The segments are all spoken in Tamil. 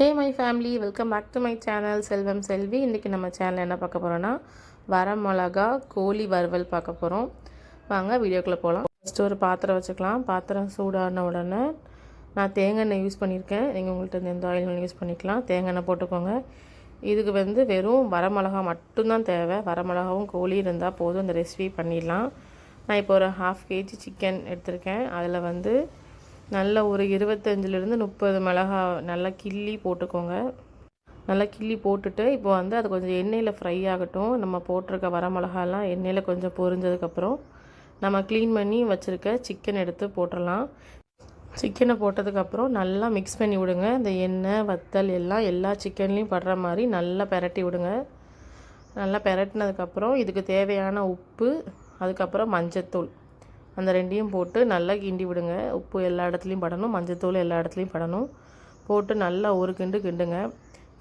Hey my family welcome back to my channel Selvam Selvi இன்றைக்கி நம்ம சேனல் என்ன பார்க்க போகிறோன்னா வர மிளகா கோழி வறுவல் பார்க்க போகிறோம் வாங்க வீடியோக்குள்ளே போகலாம் ஃபஸ்ட்டு ஒரு பாத்திரம் வச்சுக்கலாம். பாத்திரம் சூடான உடனே நான் தேங்காய் எண்ணெய் யூஸ் பண்ணியிருக்கேன். நீங்கள் உங்கள்கிட்ட எந்த ஆயில் யூஸ் பண்ணிக்கலாம். தேங்காய் எண்ணெய் போட்டுக்கோங்க. இதுக்கு வந்து வெறும் வரமிளகா மட்டும்தான் தேவை. வரமிளகாவும் கோழி இருந்தால் போதும். இந்த ரெசிபி பண்ணிடலாம். நான் இப்போ ஒரு ஹாஃப் கேஜி சிக்கன் எடுத்திருக்கேன். அதில் வந்து நல்ல ஒரு இருபத்தஞ்சிலேருந்து முப்பது மிளகா நல்லா கிள்ளி போட்டுக்கோங்க. நல்லா கிள்ளி போட்டுட்டு இப்போ வந்து அது கொஞ்சம் எண்ணெயில் ஃப்ரை ஆகட்டும். நம்ம போட்டிருக்க வர மிளகாலாம் எண்ணெயில் கொஞ்சம் பொரிஞ்சதுக்கப்புறம் நம்ம க்ளீன் பண்ணி வச்சுருக்க சிக்கன் எடுத்து போட்டுடலாம் சிக்கனை போட்டதுக்கப்புறம் நல்லா மிக்ஸ் பண்ணி விடுங்க. இந்த எண்ணெய் வத்தல் எல்லாம் எல்லா சிக்கன்லேயும் படுற மாதிரி நல்லா பெரட்டி விடுங்க. நல்லா பெரட்டினதுக்கப்புறம் இதுக்கு தேவையான உப்பு அதுக்கப்புறம் மஞ்சத்தூள். அந்த ரெண்டையும் போட்டு நல்லா கிண்டி விடுங்க. உப்பு எல்லா இடத்துலையும் படணும். மஞ்சத்தூள் எல்லா இடத்துலையும் படணும். போட்டு நல்லா ஒரு கிண்டு கிண்டுங்க.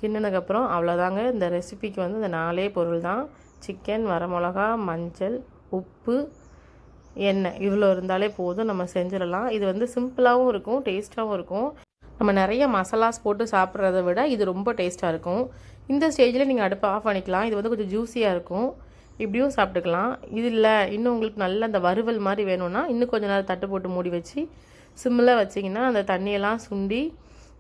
கிண்டினதுக்கப்புறம் அவ்வளோதாங்க இந்த ரெசிபிக்கு வந்து இந்த நாலே பொருள் தான். சிக்கன் வரமிளகா மஞ்சள் உப்பு எண்ணெய். இவ்வளோ இருந்தாலே போதும். நம்ம செஞ்சிடலாம். இது வந்து சிம்பிளாகவும் இருக்கும் டேஸ்ட்டாகவும் இருக்கும். நம்ம நிறைய மசாலாஸ் போட்டு சாப்பிட்றத விட இது ரொம்ப டேஸ்ட்டாக இருக்கும். இந்த ஸ்டேஜில் நீங்கள் அடுப்பை ஆஃப் பண்ணிக்கலாம். இது வந்து கொஞ்சம் ஜூஸியாக இருக்கும். இப்படியும் சாப்பிட்டுக்கலாம். இது இல்லை இன்னும் உங்களுக்கு நல்ல அந்த வறுவல் மாதிரி வேணும்னா இன்னும் கொஞ்சம் நேரம் தட்டு போட்டு மூடி வச்சு சிம்மில் வச்சிங்கன்னா அந்த தண்ணியெல்லாம் சுண்டி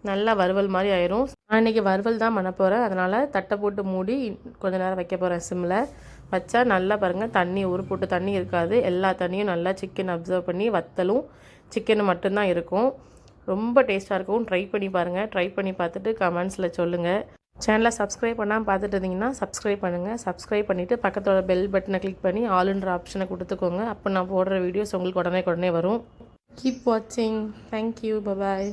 நல்லா வறுவல் மாதிரி ஆயிரும். நான் இன்றைக்கி வறுவல் தான் பண்ண போகிறேன் அதனால் தட்டை போட்டு மூடி கொஞ்ச நேரம் வைக்க போகிறேன் சிம்மில். வச்சா நல்லா பாருங்கள் தண்ணி ஒரு போட்டு தண்ணி இருக்காது. எல்லா தண்ணியும் நல்லா சிக்கன் அப்சர்வ் பண்ணி வத்தலும் சிக்கன் மட்டும்தான் இருக்கும். ரொம்ப டேஸ்ட்டாக இருக்கும். ட்ரை பண்ணி பாருங்கள் ட்ரை பண்ணி பார்த்துட்டு கமெண்ட்ஸில் சொல்லுங்கள் சேனலை சப்ஸ்கிரைப் பண்ணாமல் பார்த்துட்டு இருந்தீங்கன்னா சப்ஸ்கிரைப் பண்ணுங்கள் சப்ஸ்கிரைப் பண்ணிவிட்டு பக்கத்தோட பெல் பட்டனை கிளிக் பண்ணி ஆளுன்ற ஆப்ஷனை கொடுத்துக்கோங்க. அப்போ நான் போடுற வீடியோஸ் உங்களுக்கு உடனே உடனே வரும். கீப் வாட்சிங் தேங்க்யூ பபாய்